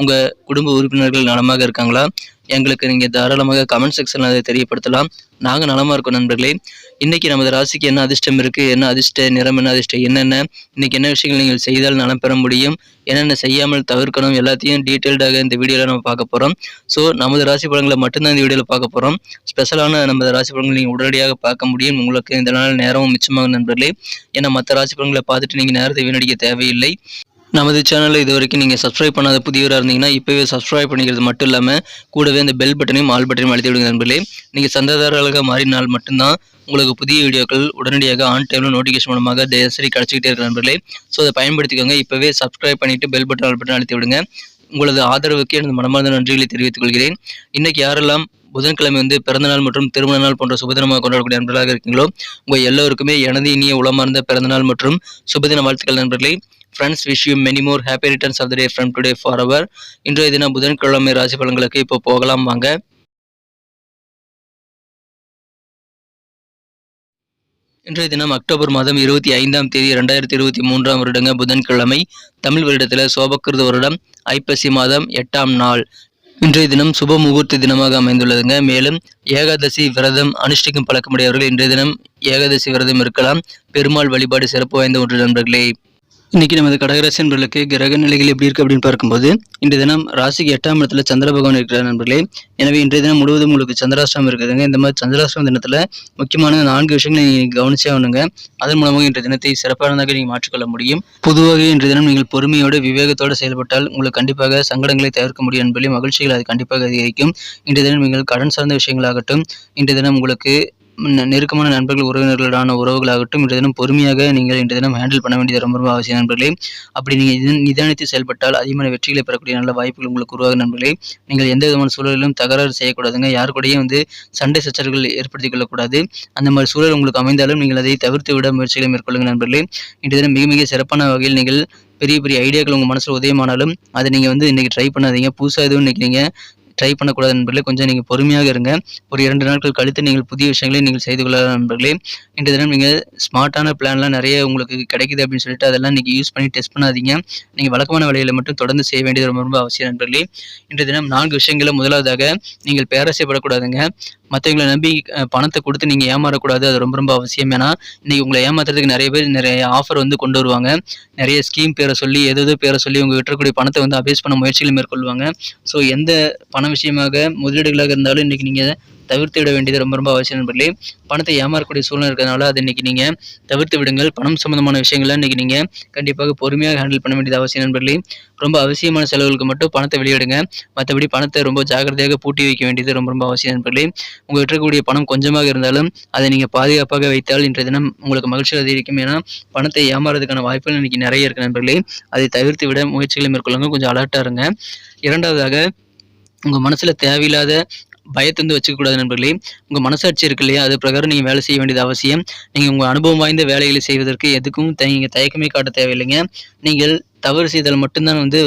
உங்கள் குடும்ப உறுப்பினர்கள் நலமாக இருக்காங்களா? எங்களுக்கு நீங்கள் தாராளமாக கமெண்ட் செக்ஷனில் அதை தெரியப்படுத்தலாம். நாங்கள் நலமாக இருக்கோம் நண்பர்களே. இன்றைக்கி நமது ராசிக்கு என்ன அதிர்ஷ்டம் இருக்கு? என்ன அதிர்ஷ்ட நிறம் என்ன அதிர்ஷ்டம் என்னென்ன இன்னைக்கு என்ன விஷயங்கள் நீங்கள் செய்தால் நலம் பெற முடியும்? என்னென்ன செய்யாமல் தவிர்க்கணும்? எல்லாத்தையும் டீட்டெயில்டாக இந்த வீடியோவில் நம்ம பார்க்க போகிறோம் ஸோ நமது ராசி பலன்களை மட்டும்தான் இந்த வீடியோவில் பார்க்க போகிறோம் ஸ்பெஷலான நமது ராசி பலன்களை நீங்கள் உடனடியாக பார்க்க முடியும். உங்களுக்கு இந்த நாள் நேரமும் மிச்சமாகும் நண்பர்களே. ஏன்னா மற்ற ராசி பலன்களை பார்த்துட்டு நீங்கள் நேரத்தை வீணடிக்க தேவையில்லை. நமது சேனலில் இது வரைக்கும் நீங்கள் சப்ஸ்கிரைப் பண்ணாத புதியவராக இருந்தீங்கன்னா இப்போவே சப்ஸ்கிரைப் பண்ணிக்கிறது மட்டும் இல்லாமல் கூடவே இந்த பெல் பட்டனையும் ஆல் பட்டனையும் அழுத்தி விடுங்க நண்பர்களே. நீங்கள் சந்தாதாரர்களாக மாறினால் மட்டும்தான் உங்களுக்கு புதிய வீடியோக்கள் உடனடியாக ஆன் டைமில் நோட்டிஃபிகேஷன் மூலமாக தினசரி கிடச்சிக்கிட்டே இருக்கிற நண்பர்களே. ஸோ அதை பயன்படுத்திக்கோங்க. இப்போவே சப்ஸ்கிரைப் பண்ணிவிட்டு பெல் பட்டன் ஆல் பட்டன் அழுத்தி விடுங்க. உங்களது ஆதரவுக்கு எனது மனமார்ந்த நன்றிகளை தெரிவித்துக் கொள்கிறேன். இன்னைக்கு யாரெல்லாம் புதன்கிழமை வந்து பிறந்தநாள் மற்றும் திருமண நாள் போன்ற சுபதினமாக கொண்டாடக்கூடிய நண்பர்களாக இருக்கீங்களோ உங்கள் எல்லோருக்குமே எனது இனிய உளமார்ந்த பிறந்தநாள் மற்றும் சுபதின வாழ்த்துக்கள் நண்பர்களே. Friends wish you many more happy returns of the day from today for our இன்றைய தினம் புதன்கிழமை ராசி பலன்களுக்கு இப்போ போகலாம் வாங்க. இன்றைய தினம் அக்டோபர் மாதம் இருபத்தி ஐந்தாம் தேதி ரெண்டாயிரத்தி இருபத்தி மூன்றாம் வருடங்க புதன்கிழமை. தமிழ் வருடத்தில் சோபக்கிருத வருடம் ஐப்பசி மாதம் எட்டாம் நாள். இன்றைய தினம் சுப முகூர்த்த தினமாக அமைந்துள்ளதுங்க. மேலும் ஏகாதசி விரதம் அனுஷ்டிக்கும் பழக்கமுடையவர்கள் இன்றைய தினம் ஏகாதசி விரதம் இருக்கலாம். பெருமாள் வழிபாடு சிறப்பு வாய்ந்த ஒன்று நண்பர்களே. இன்னைக்கு நமது கடகராசி நண்பர்களுக்கு கிரக நிலைகள் எப்படி இருக்கு அப்படின்னு பார்க்கும்போது இன்றைய தினம் ராசிக்கு எட்டாம் இடத்துல சந்திர பகவான் இருக்கிறார் நண்பர்களே. எனவே இன்றைய தினம் முழுவதும் உங்களுக்கு சந்திராஷ்டிரம் இருக்குதுங்க. இந்த மாதிரி சந்திராஷ்டிரம் தினத்துல முக்கியமான நான்கு விஷயங்களை நீங்கள் கவனிச்சே ஆகணுங்க. அதன் மூலமாக இன்றைய தினத்தை சிறப்பானதாக நீங்கள் மாற்றிக்கொள்ள முடியும். பொதுவாக இன்றைய தினம் நீங்கள் பொறுமையோடு விவேகத்தோடு செயல்பட்டால் உங்களுக்கு கண்டிப்பாக சங்கடங்களை தவிர்க்க முடியும் என்பதை மகிழ்ச்சிகள் அது கண்டிப்பாக அதிகரிக்கும். இன்றைய தினம் நீங்கள் கடன் சார்ந்த விஷயங்களாகட்டும் இன்றைய தினம் உங்களுக்கு நெருக்கமான நண்பர்கள் உறவினர்களுடான உறவுகளாகட்டும் இன்றைய தினம் பொறுமையாக நீங்கள் இன்றைய தினம் ஹேண்டில் பண்ண வேண்டியது ரொம்ப ரொம்ப அவசியம் நண்பர்களே. அப்படி நீங்கள் நிதானித்து செயல்பட்டால் அதிகமான வெற்றிகளை பெறக்கூடிய நல்ல வாய்ப்புகள் உங்களுக்கு உருவாகும் நண்பர்களே. நீங்கள் எந்த விதமான சூழலிலும் தகராறு செய்யக்கூடாதுங்க. யார் கூடயும் வந்து சண்டை சச்சரவுகள் ஏற்படுத்திக் கொள்ளக்கூடாது. அந்த மாதிரி சூழல் உங்களுக்கு அமைந்தாலும் நீங்கள் அதை தவிர்த்து விட முயற்சிகளை மேற்கொள்ளுங்கள் நண்பர்களே. இன்றைய தினம் மிக மிக சிறப்பான வகையில் நீங்கள் பெரிய பெரிய ஐடியாக்கள் உங்கள் மனசில் உதயமானாலும் அதை நீங்கள் வந்து இன்றைக்கி ட்ரை பண்ணாதீங்க. புதுசாக எதுவும் இன்றைக்கி நீங்கள் ட்ரை பண்ணக்கூடாது நண்பர்களே. கொஞ்சம் நீங்கள் பொறுமையாக இருங்க. ஒரு இரண்டு நாட்கள் கழித்து நீங்கள் புதிய விஷயங்களை நீங்கள் செய்து கொள்ளலாம் நண்பர்களே. இன்று தினம் நீங்கள் ஸ்மார்ட்டான பிளான்லாம் நிறைய உங்களுக்கு கிடைக்குது அப்படின்னு சொல்லிட்டு அதெல்லாம் நீங்கள் யூஸ் பண்ணி டெஸ்ட் பண்ணாதீங்க. நீங்கள் வழக்கமான வேலைகளை மட்டும் தொடர்ந்து செய்ய வேண்டியது ரொம்ப ரொம்ப அவசியம் நண்பர்களே. இன்றைய தினம் நான்கு விஷயங்களை முதலாவதாக நீங்கள் பேரசைப்படக்கூடாதுங்க. மற்றவங்களை நம்பி பணத்தை கொடுத்து நீங்கள் ஏமாறக்கூடாது. அது ரொம்ப ரொம்ப அவசியம். ஏன்னா இன்னைக்கு உங்களை ஏமாத்துறதுக்கு நிறைய பேர் நிறைய ஆஃபர் வந்து கொண்டு வருவாங்க. நிறைய ஸ்கீம் பேரை சொல்லி எதோ பேரை சொல்லி உங்கள் விட்டுறக்கூடிய பணத்தை வந்து அபேஸ் பண்ண முயற்சிகளை மேற்கொள்வாங்க. ஸோ எந்த பண விஷயமாக முதலீடுகளாக இருந்தாலும் இன்றைக்கி நீங்கள் தவிர்த்து விட வேண்டியது ரொம்ப ரொம்ப அவசியம் நண்பர்களே. பணத்தை ஏமாறக்கூடிய சூழ்நிலை இருக்கிறதுனால அதை இன்னைக்கு நீங்கள் தவிர்த்து விடுங்கள். பணம் சம்மந்தமான விஷயங்களை இன்னைக்கு நீங்கள் கண்டிப்பாக பொறுமையாக ஹேண்டில் பண்ண வேண்டியது அவசியம் நண்பர்களே. ரொம்ப அவசியமான செலவுகளுக்கு மட்டும் பணத்தை வெளியிடுங்க. மற்றபடி பணத்தை ரொம்ப ஜாக்கிரதையாக பூட்டி வைக்க வேண்டியது ரொம்ப ரொம்ப அவசியம் நண்பர்களே. உங்கள் இருக்கக்கூடிய பணம் கொஞ்சமாக இருந்தாலும் அதை நீங்கள் பாதுகாப்பாக வைத்தால் இன்றைய தினம் உங்களுக்கு மகிழ்ச்சி அதிகரிக்கும். ஏன்னா பணத்தை ஏமாறதுக்கான வாய்ப்புகள் இன்னைக்கு நிறைய இருக்கு நண்பர்களே. அதை தவிர்த்து விட முயற்சிகளை மேற்கொள்ளுங்க. கொஞ்சம் அலர்ட்டாக இருங்க. இரண்டாவதாக உங்கள் மனசில் தேவையில்லாத பயத்தை வந்து வச்சுக்கக்கூடாது நண்பர்களே. உங்கள் மனசாட்சி இருக்கு இல்லையா? அது பிரகாரம் நீங்கள் வேலை செய்ய வேண்டியது அவசியம். நீங்கள் உங்கள் அனுபவம் வாய்ந்த வேலைகளை செய்வதற்கு எதுக்கும் நீங்கள் தயக்கமே காட்ட தேவையில்லைங்க. நீங்கள் தவறு செய்தால் மட்டும்தான் வந்து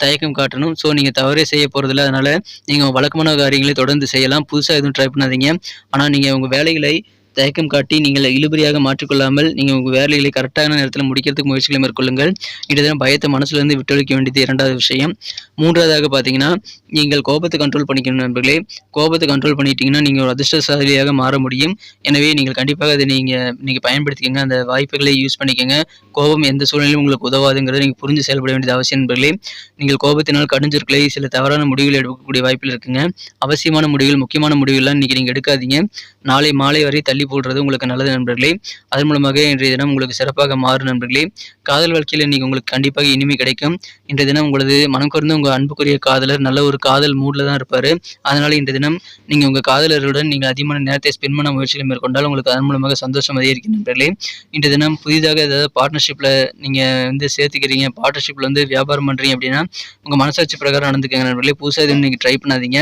தயக்கம் காட்டணும். ஸோ நீங்கள் தவறே செய்ய போகிறதில்ல அதனால் நீங்கள் வழக்கமான காரியங்களை தொடர்ந்து செய்யலாம். புதுசாக எதுவும் ட்ரை பண்ணாதீங்க. ஆனால் நீங்கள் உங்கள் வேலைகளை தயக்கம் காட்டி நீங்கள் இழுபறியாக மாற்றிக்கொள்ளாமல் நீங்கள் உங்கள் வேலைகளை கரெக்டான நேரத்தில் முடிக்கிறதுக்கு முயற்சிகளை மேற்கொள்ளுங்கள். இன்றைய தினம் பயத்தை மனசுலேருந்து விட்டொழிக்க வேண்டியது இரண்டாவது விஷயம். மூன்றாவதாக பார்த்தீங்கன்னா நீங்கள் கோபத்தை கண்ட்ரோல் பண்ணிக்கணும் நண்பர்களே. கோபத்தை கண்ட்ரோல் பண்ணிட்டீங்கன்னா நீங்கள் ஒரு அதிர்ஷ்டசாலியாக மாற முடியும். எனவே நீங்கள் கண்டிப்பாக அதை நீங்கள் நீங்கள் பயன்படுத்திக்கங்க. அந்த வாய்ப்புகளை யூஸ் பண்ணிக்கோங்க. கோபம் எந்த சூழ்நிலையும் உங்களுக்கு உதவாதுங்கிறத நீங்கள் புரிஞ்சு செயல்பட வேண்டியது அவசியம் நண்பர்களே. நீங்கள் கோபத்தினால் கடுஞ்சொற்களை சில தவறான முடிவுகள் எடுக்கக்கூடிய வாய்ப்பில் இருக்குங்க. அவசியமான முடிவுகள் முக்கியமான முடிவுகள்லாம் இன்றைக்கி நீங்கள் எடுக்காதீங்க. நாளை மாலை வரை தள்ளி போடுறது உங்களுக்கு நல்லது நண்பர்களே. அதன் மூலமாக இன்றைய தினம் உங்களுக்கு சிறப்பாக மாறும் நண்பர்களே. காதல் வாழ்க்கையில் இன்னைக்கு உங்களுக்கு கண்டிப்பாக இனிமை கிடைக்கும். இன்றைய தினம் உங்களது மனம் கவர்ந்த உங்கள் அன்புக்குரிய காதலர் நல்ல ஒரு காதல் மூடில் தான் இருப்பார். அதனால் இன்றைய தினம் நீங்கள் உங்கள் காதலருடன் நீங்கள் அதிகமான நேரத்தை ஸ்பெண்ட் பண்ண முயற்சிகளை மேற்கொண்டால் உங்களுக்கு அதன் மூலமாக சந்தோஷம் அதிகரிக்கும் நண்பர்களே. இன்றைய தினம் புதிதாக ஏதாவது பார்ட்னர்ஷிப்பில் நீங்கள் வந்து சேர்த்துக்கிறீங்க பார்ட்னர்ஷிப்பில் வந்து வியாபாரம் பண்ணுறீங்க அப்படின்னா உங்கள் மனசாட்சி பிரகாரம் நடந்துக்கங்க நண்பர்களே. புதுசாக எதுவும் நீங்கள் ட்ரை பண்ணாதீங்க.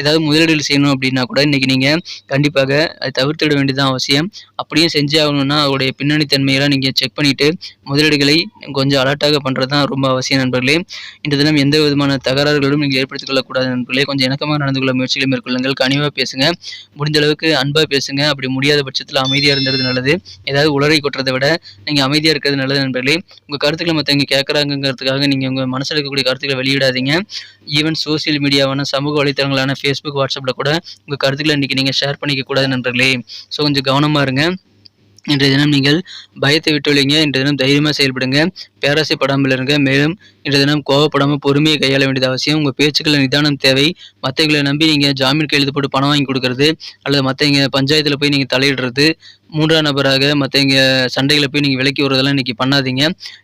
ஏதாவது முதலீடுகள் செய்யணும் அப்படின்னா கூட இன்றைக்கி நீங்கள் கண்டிப்பாக அதை தவிர்த்துவிட வேண்டியது தான் அவசியம். அப்படியும் செஞ்சே ஆகணும்னா அதோடைய பின்னணி தன்மையெல்லாம் நீங்கள் செக் பண்ணிவிட்டு முதலீடுகளை கொஞ்சம் அலர்ட்டாக பண்ணுறது தான் ரொம்ப அவசியம் நண்பர்களே. இன்று தினம் எந்த விதமான தகராறுகளும் நீங்கள் ஏற்படுத்திக் கொள்ளக்கூடாது நண்பர்களே. கொஞ்சம் இணக்கமாக நடந்து கொள்ள முயற்சிகளை மேற்கொள்ளுங்கள். கனிவாக பேசுங்க. முடிஞ்ச அளவுக்கு அன்பாக பேசுங்க. அப்படி முடியாத பட்சத்தில் அமைதியாக இருந்தது நல்லது. ஏதாவது உளறி கொட்டுறதை விட நீங்கள் அமைதியாக இருக்கிறது நல்லது நண்பர்களே. உங்கள் கருத்துக்களை மற்றவங்க கேட்குறாங்கிறதுக்காக நீங்கள் உங்கள் மனசில் இருக்கக்கூடிய கருத்துக்களை வெளியிடாதீங்க. ஈவன் சோஷியல் மீடியாவான சமூக வலைத்தளங்களான ஃபேஸ்புக் வாட்ஸ்அப்பில் கூட உங்கள் கருத்துக்களை இன்றைக்கி நீங்கள் ஷேர் பண்ணிக்க கூடாது நண்பர்களே. ஸோ கொஞ்சம் கவனமாக இருங்க. இன்றைய தினம் நீங்கள் பயத்தை விட்டுவிடுங்க இன்றைய தினம் தைரியமாக செயல்படுங்க. பேராசைப்படாமல் இருங்க மேலும் இன்றைய தினம் கோவப்படாமல் பொறுமையை கையாள வேண்டியது அவசியம். உங்கள் பேச்சுக்களை நிதானம் தேவை. மற்றவங்களை நம்பி நீங்கள் ஜாமீன் கையெழுத்து போட்டு பணம் வாங்கி கொடுக்கறது. அல்லது மற்றவங்க பஞ்சாயத்தில் போய் நீங்கள் தலையிடுறது. மூன்றாம் நபராக மற்றவங்க சண்டைகளை போய் நீங்கள் விலக்கி விடுறதெல்லாம் இன்றைக்கி பண்ணாதீங்க.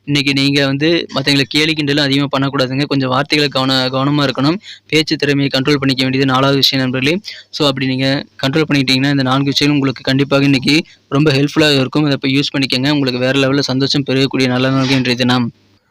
இன்றைக்கி நீங்கள் வந்து மற்றவங்களை கேலி கிண்டலும் அதிகமாக பண்ணக்கூடாதுங்க. கொஞ்சம் வார்த்தைகளை கவன கவனமாக இருக்கணும். பேச்சு திறமையை கண்ட்ரோல் பண்ணிக்க வேண்டியது நாலாவது விஷயம் நண்பர்களே. ஸோ அப்படி நீங்கள் கண்ட்ரோல் பண்ணிக்கிட்டீங்கன்னா இந்த நான்கு விஷயம் உங்களுக்கு கண்டிப்பாக இன்றைக்கி ரொம்ப ஹெல்ப்ஃபுல்லாக இருக்கும். அதை இப்போ யூஸ் பண்ணிக்கோங்க. உங்களுக்கு வேறு லெவலில் சந்தோஷம் பெருகக்கூடிய நல்ல நாள்கள் இன்றைய தினம்.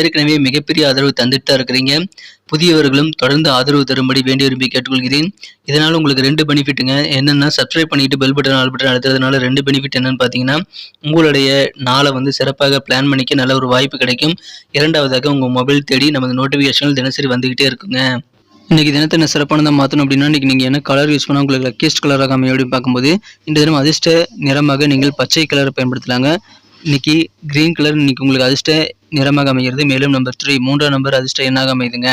ஏற்கனவே மிகப்பெரிய ஆதரவு தந்துட்டு தான் இருக்கிறீங்க. புதியவர்களும் தொடர்ந்து ஆதரவு தரும்படி வேண்டி விரும்பி கேட்டுக்கொள்கிறேன். இதனால் உங்களுக்கு ரெண்டு பெனிஃபிட்டுங்க. என்னென்னா சப்ஸ்கிரைப் பண்ணிட்டு பெல் பட்டன் ஆல் பட்டன் அழுத்துறதுனால ரெண்டு பெனிஃபிட் என்னன்னு பார்த்தீங்கன்னா உங்களுடைய நாளை வந்து சிறப்பாக பிளான் பண்ணிக்க நல்ல ஒரு வாய்ப்பு கிடைக்கும். இரண்டாவதாக உங்கள் மொபைல் தேடி நமது நோட்டிஃபிகேஷன்கள் தினசரி வந்துக்கிட்டே இருக்குங்க. இன்றைக்கி தினத்தை என்ன சிறப்பானதாக மாற்றணும் அப்படின்னா இன்றைக்கி நீங்கள் என்ன கலர் யூஸ் பண்ணால் உங்களுக்கு லக்கியஸ்ட் கலராக அமையும் அப்படின்னு பார்க்கும்போது இந்த தினம் அதிர்ஷ்ட நிறமாக நீங்கள் பச்சை கலரை பயன்படுத்தலாங்க. இன்னைக்கு கிரீன் கலர் இன்னைக்கு உங்களுக்கு அதிர்ஷ்ட நிறமாக அமைகிறது. மேலும் நம்பர் த்ரீ மூன்றாம் நம்பர் அதிர்ஷ்ட எண்ணாக அமைதுங்க.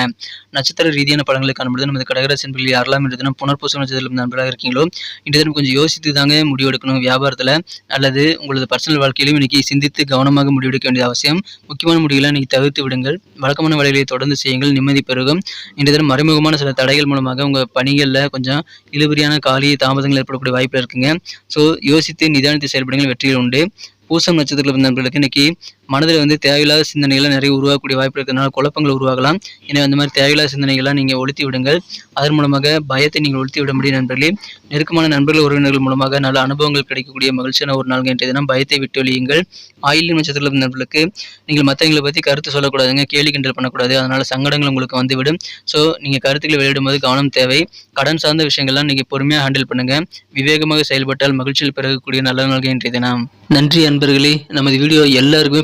நட்சத்திர ரீதியான படங்களை காணும்போது நமது கடகராசி என்பதில் யாரெல்லாம் இன்று தினம் புனர்பூச நட்சத்திரம் நண்பராக இருக்கீங்களோ இன்று தினம் கொஞ்சம் யோசித்து தாங்க முடிவெடுக்கணும். வியாபாரத்தில் அல்லது உங்களது பர்சனல் வாழ்க்கையிலும் இன்னைக்கு சிந்தித்து கவனமாக முடிவெடுக்க வேண்டிய அவசியம். முக்கியமான முடிவுகளை இன்னைக்கு தவிர்த்து விடுங்கள். வழக்கமான வேலைகளை தொடர்ந்து செய்யுங்கள். நிம்மதி பெருகும். இன்று தினம் மறைமுகமான சில தடைகள் மூலமாக உங்கள் பணிகளில் கொஞ்சம் இழுபறியான காலி தாமதங்கள் ஏற்படக்கூடிய வாய்ப்பு இருக்குங்க. ஸோ யோசித்து நிதானித்து செயல்படுங்கள். வெற்றிகள் உண்டு. பூசம் நட்சத்திரத்தில் நண்பர்களுக்கு இன்னைக்கு மனதில் வந்து தேவையில்லாத சிந்தனைகளை நிறைய உருவாக்கக்கூடிய வாய்ப்பு இருக்கிறதுனால குழப்பங்கள் உருவாகலாம். எனவே அந்த மாதிரி தேவையில்லாத சிந்தனைகள்லாம் நீங்கள் ஒழித்து விடுங்கள். அதன் மூலமாக பயத்தை நீங்கள் ஒழித்து விட முடியும் நண்பர்களே. நெருக்கமான நண்பர்கள் உறவினர்கள் மூலமாக நல்ல அனுபவங்கள் கிடைக்கக்கூடிய மகிழ்ச்சியான ஒரு நாள் இன்றைய தினம். பயத்தை விட்டு ஒழியுங்கள் ஆயில் நட்சத்திரத்தில் நண்பர்களுக்கு நீங்கள் மற்றவங்களை பற்றி கருத்து சொல்லக்கூடாதுங்க. கேலி கிண்டல் பண்ணக்கூடாது. அதனால் சங்கடங்கள் உங்களுக்கு வந்துவிடும். ஸோ நீங்கள் கருத்துக்களை வெளியிடும்போது கவனம் தேவை. கடன் சார்ந்த விஷயங்கள்லாம் நீங்கள் பொறுமையாக ஹேண்டில் பண்ணுங்கள் விவேகமாக செயல்பட்டால் மகிழ்ச்சியில் பிறகக்கூடிய நல்ல நாள்கள் இன்றைய தினம். நன்றி அன்பர்களே. நமது வீடியோ எல்லாருக்குமே